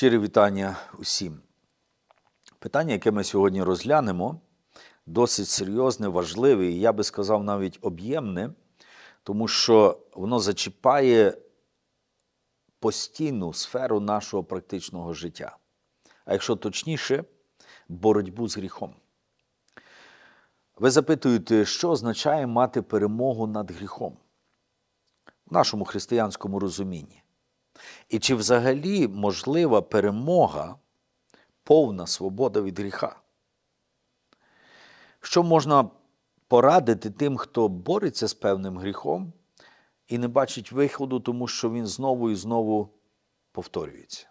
Щире вітання усім. Питання, яке ми сьогодні розглянемо, досить серйозне, важливе, і я би сказав, навіть об'ємне, тому що воно зачіпає постійну сферу нашого практичного життя. А якщо точніше, боротьбу з гріхом. Ви запитуєте, що означає мати перемогу над гріхом в нашому християнському розумінні? І чи взагалі можлива перемога, повна свобода від гріха? Що можна порадити тим, хто бореться з певним гріхом і не бачить виходу, тому що він знову і знову повторюється?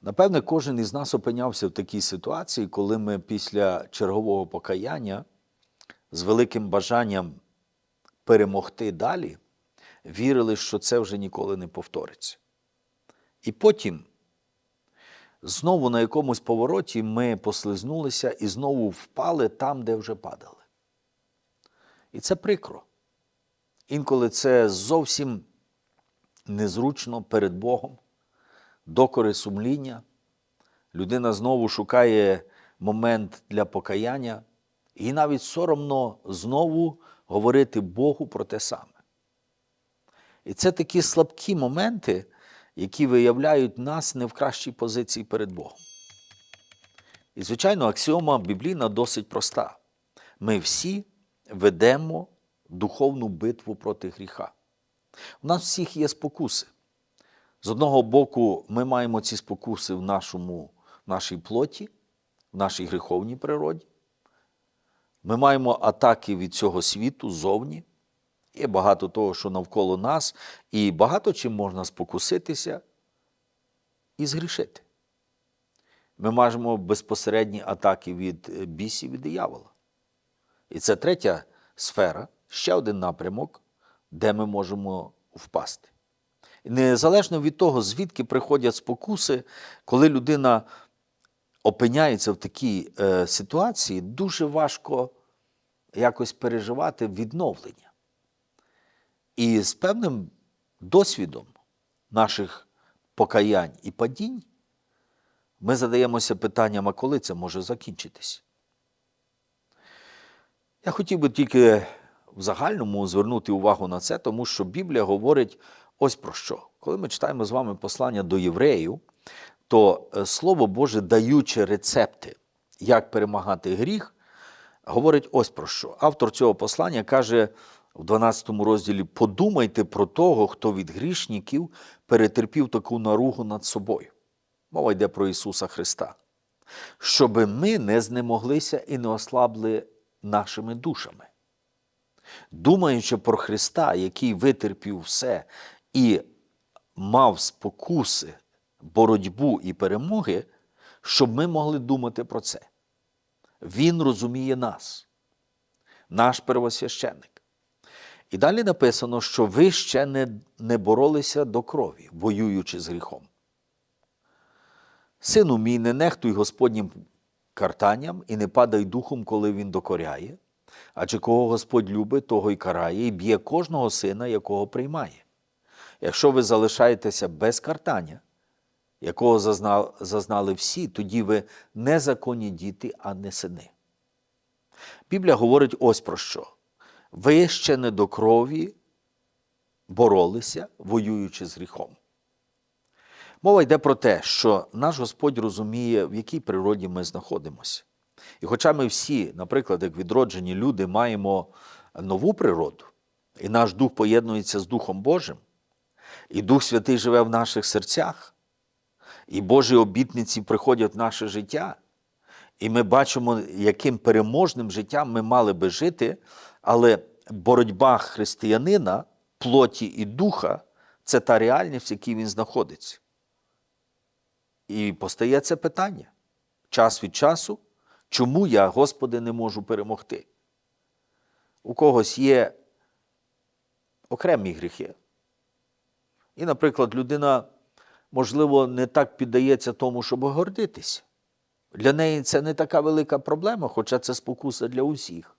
Напевне, кожен із нас опинявся в такій ситуації, коли ми після чергового покаяння з великим бажанням перемогти далі вірили, що це вже ніколи не повториться. І потім знову на якомусь повороті ми послизнулися і знову впали там, де вже падали. І це прикро. Інколи це зовсім незручно перед Богом, докори сумління. Людина знову шукає момент для покаяння, і навіть соромно знову говорити Богу про те саме. І це такі слабкі моменти, які виявляють нас не в кращій позиції перед Богом. І, звичайно, аксіома біблійна досить проста. Ми всі ведемо духовну битву проти гріха. У нас всіх є спокуси. З одного боку, ми маємо ці спокуси в, нашому, в нашій плоті, в нашій гріховній природі. Ми маємо атаки від цього світу зовні. Є багато того, що навколо нас, і багато чим можна спокуситися і згрішити. Ми маємо безпосередні атаки від е, бісів і диявола. І це третя сфера, ще один напрямок, де ми можемо впасти. І незалежно від того, звідки приходять спокуси, коли людина опиняється в такій е, ситуації, дуже важко якось переживати відновлення. І з певним досвідом наших покаянь і падінь ми задаємося питанням, а коли це може закінчитись. Я хотів би тільки в загальному звернути увагу на це, тому що Біблія говорить ось про що. Коли ми читаємо з вами послання до євреїв, то е, Слово Боже, даючи рецепти, як перемагати гріх, говорить ось про що. Автор цього послання каже в 12 розділі: подумайте про того, хто від грішників перетерпів таку наругу над собою. Мова йде про Ісуса Христа. Щоби ми не знемоглися і не ослабли нашими душами. Думаючи про Христа, який витерпів все і мав спокуси, боротьбу і перемоги, щоб ми могли думати про це. Він розуміє нас, наш первосвященник. І далі написано, що ви ще не, не боролися до крові, воюючи з гріхом. Сину мій, не нехтуй Господнім картанням і не падай духом, коли він докоряє, адже кого Господь любить, того й карає, і б'є кожного сина, якого приймає. Якщо ви залишаєтеся без картання, якого зазнали, всі, тоді ви незаконні діти, а не сини. Біблія говорить ось про що. Ви ще не до крові боролися, воюючи з гріхом. Мова йде про те, що наш Господь розуміє, в якій природі ми знаходимося. І хоча ми всі, наприклад, як відроджені люди, маємо нову природу, і наш дух поєднується з Духом Божим, і Дух Святий живе в наших серцях, і Божі обітниці приходять в наше життя, і ми бачимо, яким переможним життям ми мали би жити, але боротьба християнина, плоті і духа це та реальність, в якій він знаходиться. І постає це питання час від часу, чому я, Господи, не можу перемогти? У когось є окремі гріхи. І, наприклад, людина, можливо, не так піддається тому, щоб гордитися. Для неї це не така велика проблема, хоча це спокуса для усіх.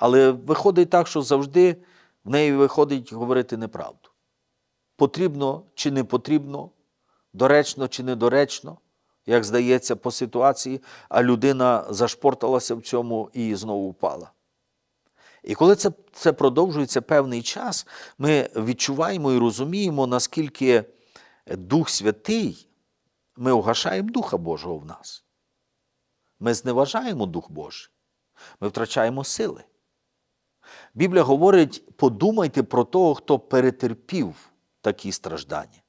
Але виходить так, що завжди в неї виходить говорити неправду. Потрібно чи не потрібно, доречно чи недоречно, як здається, по ситуації, а людина зашпорталася в цьому і знову впала. І коли це, це продовжується певний час, ми відчуваємо і розуміємо, наскільки Дух Святий, ми угашаємо Духа Божого в нас. Ми зневажаємо Дух Божий, ми втрачаємо сили. Біблія говорить: подумайте про того, хто перетерпів такі страждання.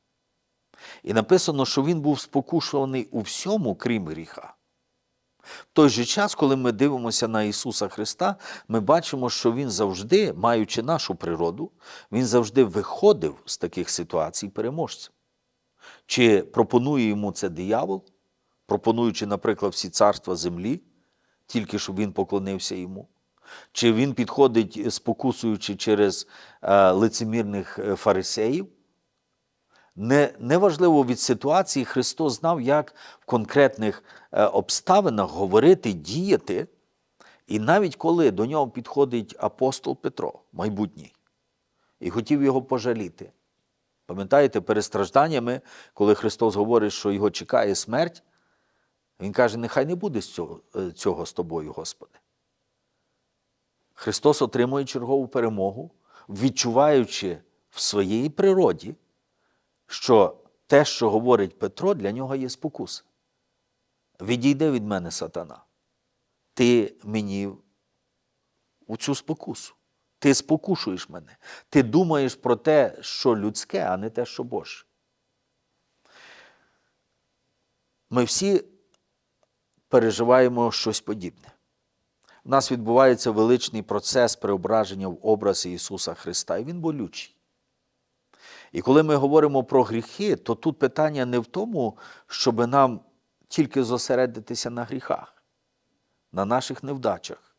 І написано, що він був спокушуваний у всьому, крім гріха. В той же час, коли ми дивимося на Ісуса Христа, ми бачимо, що Він завжди, маючи нашу природу, Він завжди виходив з таких ситуацій переможцем. Чи пропонує йому це диявол, пропонуючи, наприклад, всі царства землі, тільки щоб він поклонився йому? Чи він підходить, спокусуючи через е, лицемірних е, фарисеїв? Не, неважливо від ситуації, Христос знав, як в конкретних е, обставинах говорити, діяти. І навіть коли до нього підходить апостол Петро, майбутній, і хотів його пожаліти. Пам'ятаєте, перед стражданнями, коли Христос говорить, що його чекає смерть, Він каже: нехай не буде цього, е, цього з тобою, Господи. Христос отримує чергову перемогу, відчуваючи в своїй природі, що те, що говорить Петро, для нього є спокуса. Відійди від мене, сатана. Ти мені у цю спокусу. Ти спокушуєш мене. Ти думаєш про те, що людське, а не те, що Боже. Ми всі переживаємо щось подібне. У нас відбувається величний процес преображення в образ Ісуса Христа, і Він болючий. І коли ми говоримо про гріхи, то тут питання не в тому, щоб нам тільки зосередитися на гріхах, на наших невдачах,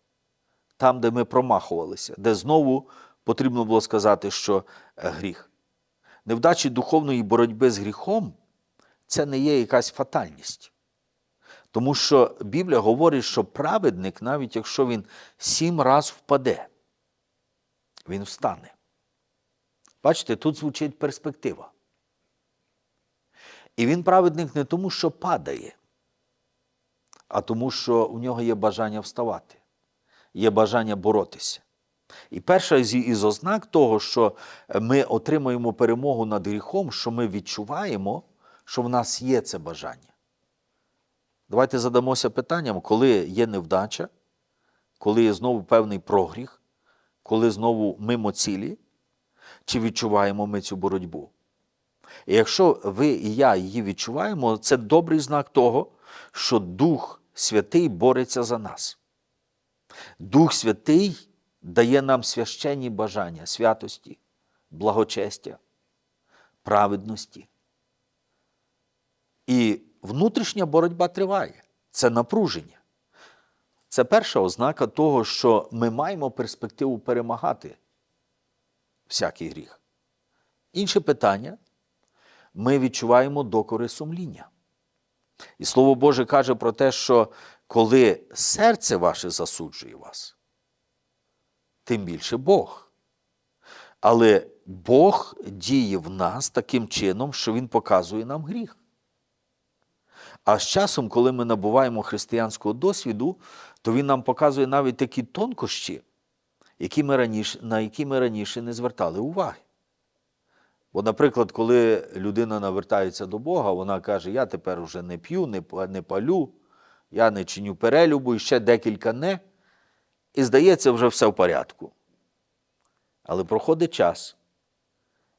там, де ми промахувалися, де знову потрібно було сказати, що е, гріх. Невдачі духовної боротьби з гріхом це не є якась фатальність. Тому що Біблія говорить, що праведник, навіть якщо він сім раз впаде, він встане. Бачите, тут звучить перспектива. І він праведник не тому, що падає, а тому, що у нього є бажання вставати, є бажання боротися. І перша із, ознак того, що ми отримуємо перемогу над гріхом, що ми відчуваємо, що в нас є це бажання. Давайте задамося питанням, коли є невдача, коли є знову певний прогріх, коли знову мимо цілі, чи відчуваємо ми цю боротьбу. І якщо ви і я її відчуваємо, це добрий знак того, що Дух Святий бореться за нас. Дух Святий дає нам священні бажання святості, благочестя, праведності. І внутрішня боротьба триває. Це напруження. Це перша ознака того, що ми маємо перспективу перемагати всякий гріх. Інше питання ми відчуваємо докори сумління. І Слово Боже каже про те, що коли серце ваше засуджує вас, тим більше Бог. Але Бог діє в нас таким чином, що Він показує нам гріх. А з часом, коли ми набуваємо християнського досвіду, то він нам показує навіть такі тонкощі, які ми раніше, на які ми раніше не звертали уваги. Бо, наприклад, коли людина навертається до Бога, вона каже: Я тепер вже не п'ю, не, не палю, я не чиню перелюбу і ще декілька не. І здається, вже все в порядку. Але проходить час.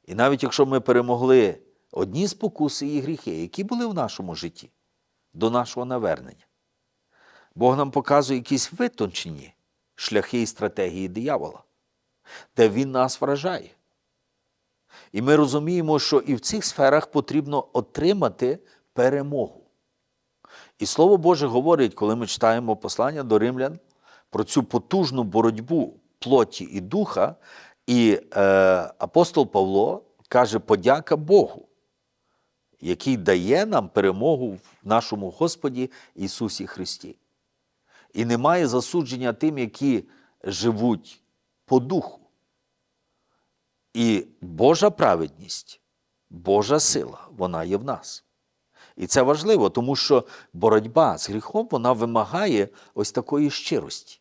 І навіть якщо ми перемогли одні спокуси і гріхи, які були в нашому житті до нашого навернення, Бог нам показує якісь витончені шляхи і стратегії диявола, де він нас вражає. І ми розуміємо, що і в цих сферах потрібно отримати перемогу. І Слово Боже говорить, коли ми читаємо послання до римлян про цю потужну боротьбу плоті і духа, і е, апостол Павло каже: подяка Богу, який дає нам перемогу в нашому Господі Ісусі Христі. І немає засудження тим, які живуть по духу. І Божа праведність, Божа сила, вона є в нас. І це важливо, тому що боротьба з гріхом вона вимагає ось такої щирості.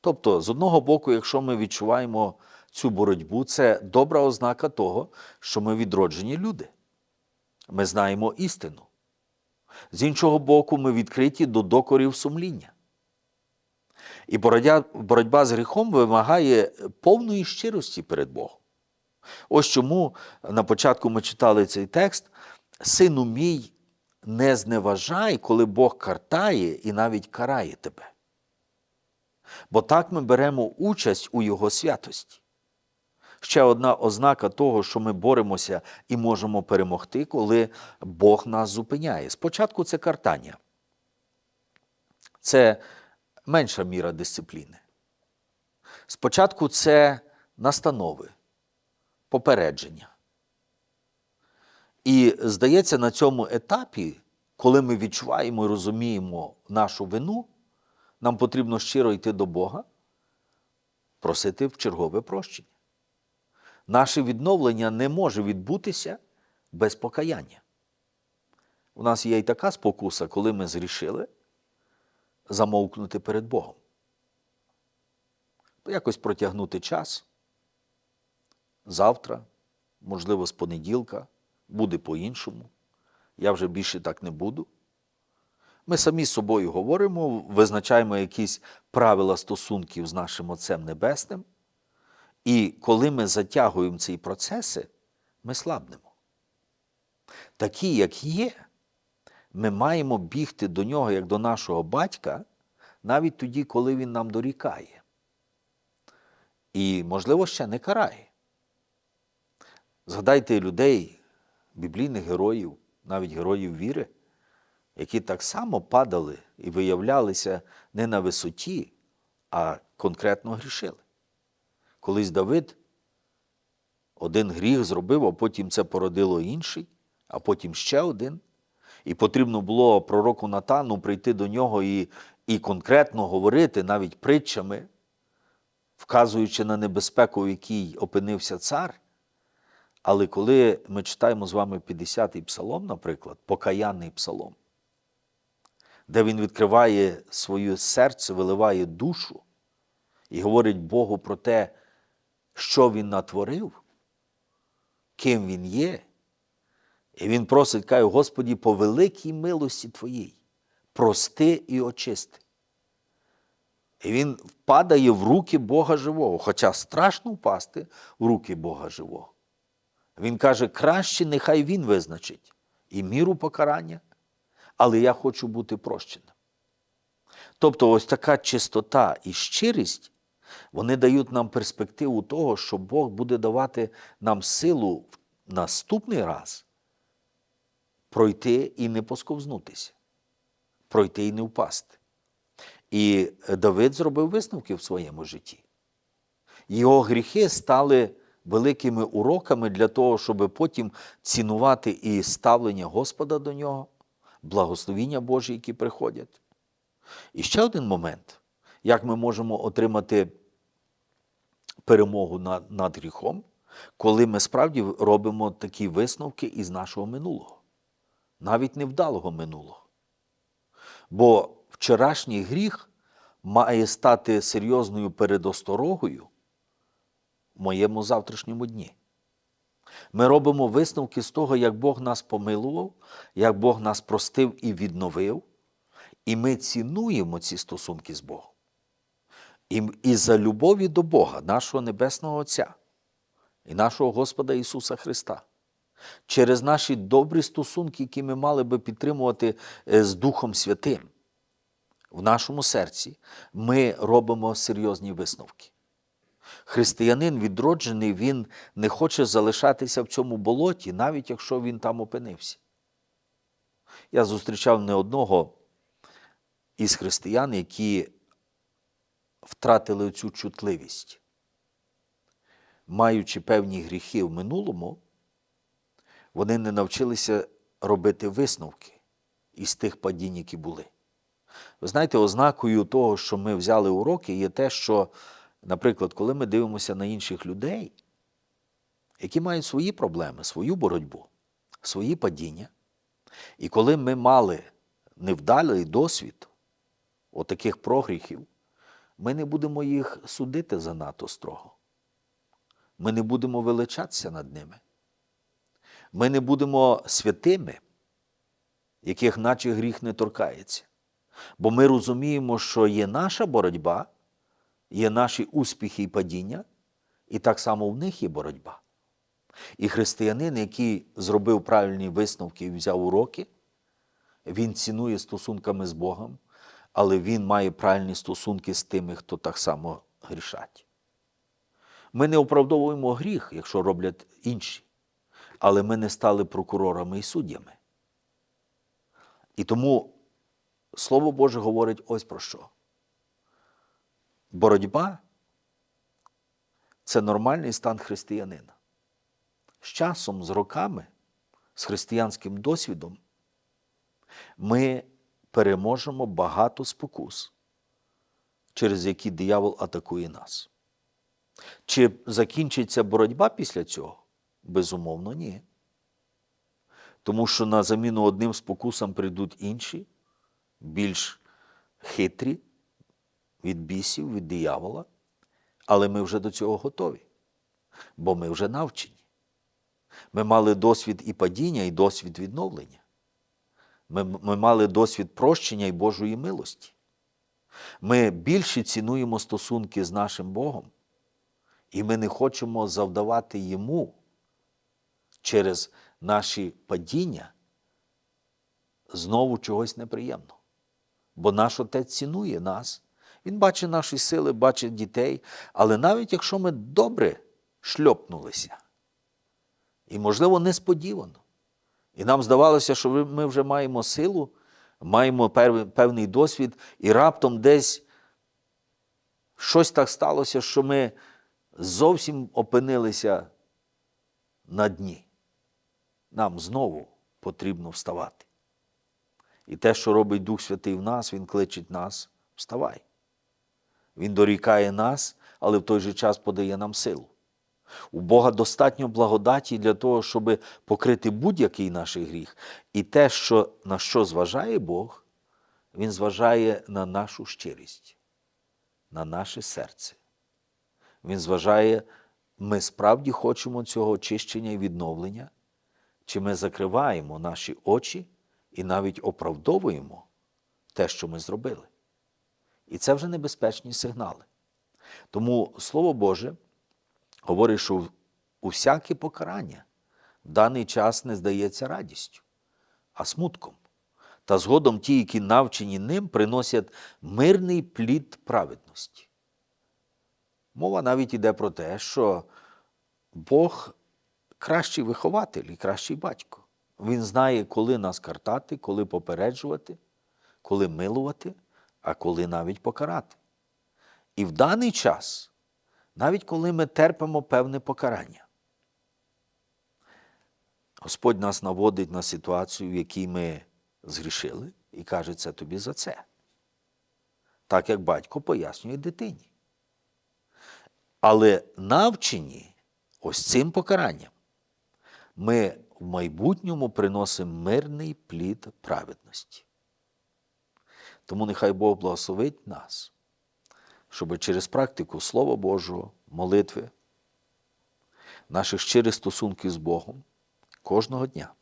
Тобто, з одного боку, якщо ми відчуваємо цю боротьбу, це добра ознака того, що ми відроджені люди. Ми знаємо істину. З іншого боку, ми відкриті до докорів сумління. І боротьба, з гріхом вимагає повної щирості перед Богом. Ось чому на початку ми читали цей текст: Сину мій, не зневажай, коли Бог картає і навіть карає тебе. Бо так ми беремо участь у Його святості. Ще одна ознака того, що ми боремося і можемо перемогти, коли Бог нас зупиняє. Спочатку це картання. Це менша міра дисципліни. Спочатку це настанови, попередження. І здається, на цьому етапі, коли ми відчуваємо і розуміємо нашу вину, нам потрібно щиро йти до Бога, просити в чергове прощення. Наше відновлення не може відбутися без покаяння. У нас є і така спокуса, коли ми зрішили замовкнути перед Богом. Якось протягнути час. Завтра, можливо, з понеділка, буде по-іншому. Я вже більше так не буду. Ми самі з собою говоримо, визначаємо якісь правила стосунків з нашим Отцем Небесним. І коли ми затягуємо ці процеси, ми слабнемо. Такі, як є, ми маємо бігти до нього, як до нашого батька, навіть тоді, коли він нам дорікає. І, можливо, ще не карає. Згадайте людей, біблійних героїв, навіть героїв віри, які так само падали і виявлялися не на висоті, а конкретно грішили. Колись Давид один гріх зробив, а потім це породило інший, а потім ще один. І потрібно було пророку Натану прийти до нього і, і конкретно говорити навіть притчами, вказуючи на небезпеку, в якій опинився цар. Але коли ми читаємо з вами 50-й псалом, наприклад, покаянний псалом, де він відкриває своє серце, виливає душу і говорить Богу про те, що він натворив, ким він є. І він просить, каже, Господі, по великій милості Твоїй, прости і очисти. І він впадає в руки Бога живого, хоча страшно впасти в руки Бога живого. Він каже, краще нехай він визначить і міру покарання, але я хочу бути прощеним. Тобто, ось така чистота і щирість, вони дають нам перспективу того, що Бог буде давати нам силу в наступний раз пройти і не посковзнутися, пройти і не впасти. І Давид зробив висновки в своєму житті. Його гріхи стали великими уроками для того, щоб потім цінувати і ставлення Господа до нього, благословіння Божі, які приходять. І ще один момент, як ми можемо отримати перемогу над, над гріхом, коли ми справді робимо такі висновки із нашого минулого, навіть невдалого минулого. Бо вчорашній гріх має стати серйозною передосторогою в моєму завтрашньому дні. Ми робимо висновки з того, як Бог нас помилував, як Бог нас простив і відновив, і ми цінуємо ці стосунки з Богом. І, і за любові до Бога, нашого Небесного Отця і нашого Господа Ісуса Христа. Через наші добрі стосунки, які ми мали би підтримувати е, з Духом Святим в нашому серці, ми робимо серйозні висновки. Християнин відроджений, він не хоче залишатися в цьому болоті, навіть якщо він там опинився. Я зустрічав не одного із християн, які втратили цю чутливість. Маючи певні гріхи в минулому, вони не навчилися робити висновки із тих падінь, які були. Ви знаєте, ознакою того, що ми взяли уроки, є те, що, наприклад, коли ми дивимося на інших людей, які мають свої проблеми, свою боротьбу, свої падіння, І коли ми мали невдалий досвід отаких прогріхів, ми не будемо їх судити занадто строго. Ми не будемо величатися над ними. Ми не будемо святими, яких наче гріх не торкається. Бо ми розуміємо, що є наша боротьба, є наші успіхи і падіння, і так само в них є боротьба. І християнин, який зробив правильні висновки і взяв уроки, він цінує стосунками з Богом, але він має правильні стосунки з тими, хто так само грішать. Ми не оправдовуємо гріх, якщо роблять інші, але ми не стали прокурорами і суддями. І тому Слово Боже говорить ось про що. Боротьба це нормальний стан християнина. З часом, з роками, з християнським досвідом, ми переможемо багато спокус, через які диявол атакує нас. Чи закінчиться боротьба після цього? Безумовно, ні. Тому що на заміну одним спокусам прийдуть інші, більш хитрі від бісів, від диявола, але ми вже до цього готові, бо ми вже навчені. Ми мали досвід і падіння, і досвід відновлення. Ми, ми мали досвід прощення і Божої милості. Ми більше цінуємо стосунки з нашим Богом, і ми не хочемо завдавати йому через наші падіння знову чогось неприємного. Бо наш Отець цінує нас. Він бачить наші сили, бачить дітей. Але навіть якщо ми добре шльопнулися, і, можливо, несподівано, і нам здавалося, що ми вже маємо силу, маємо певний досвід, і раптом десь щось так сталося, що ми зовсім опинилися на дні. Нам знову потрібно вставати. І те, що робить Дух Святий в нас, Він кличить нас, вставай. Він дорікає нас, але в той же час подає нам силу. У Бога достатньо благодаті для того, щоб покрити будь-який наш гріх. І те, що, на що зважає Бог, Він зважає на нашу щирість, на наше серце. Він зважає, ми справді хочемо цього очищення і відновлення, чи ми закриваємо наші очі і навіть оправдовуємо те, що ми зробили. І це вже небезпечні сигнали. Тому Слово Боже говорить, що усяке покарання в даний час не здається радістю, а смутком. Та згодом ті, які навчені ним, приносять мирний плід праведності. Мова навіть йде про те, що Бог кращий вихователь і кращий батько. Він знає, коли нас картати, коли попереджувати, коли милувати, а коли навіть покарати. І в даний час, навіть коли ми терпимо певне покарання, Господь нас наводить на ситуацію, в якій ми згрішили, і каже, це тобі за це. Так як батько пояснює дитині. Але навчені ось цим покаранням, ми в майбутньому приносимо мирний плід праведності. Тому нехай Бог благословить нас, щоб через практику Слова Божого, молитви, наших щирих стосунків з Богом кожного дня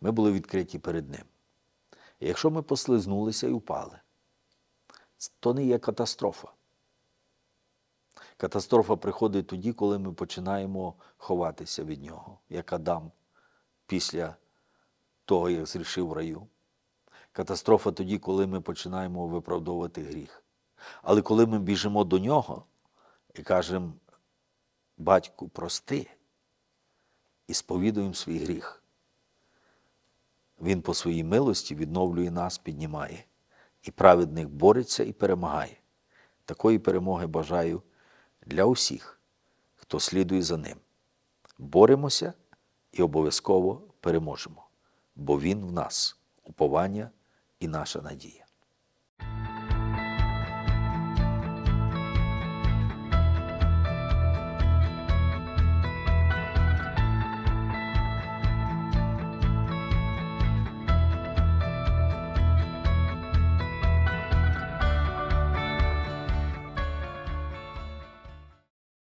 ми були відкриті перед Ним. І якщо ми послизнулися і упали, то не є катастрофа. Катастрофа приходить тоді, коли ми починаємо ховатися від нього, як Адам після того, як зрішив раю. Катастрофа тоді, коли ми починаємо виправдовувати гріх. Але коли ми біжимо до нього і кажемо, батьку, прости, і сповідуємо свій гріх, він по своїй милості відновлює нас, піднімає. І праведник бореться і перемагає. Такої перемоги бажаю для усіх, хто слідує за ним. Боремося і обов'язково переможемо, бо Він в нас уповання і наша надія.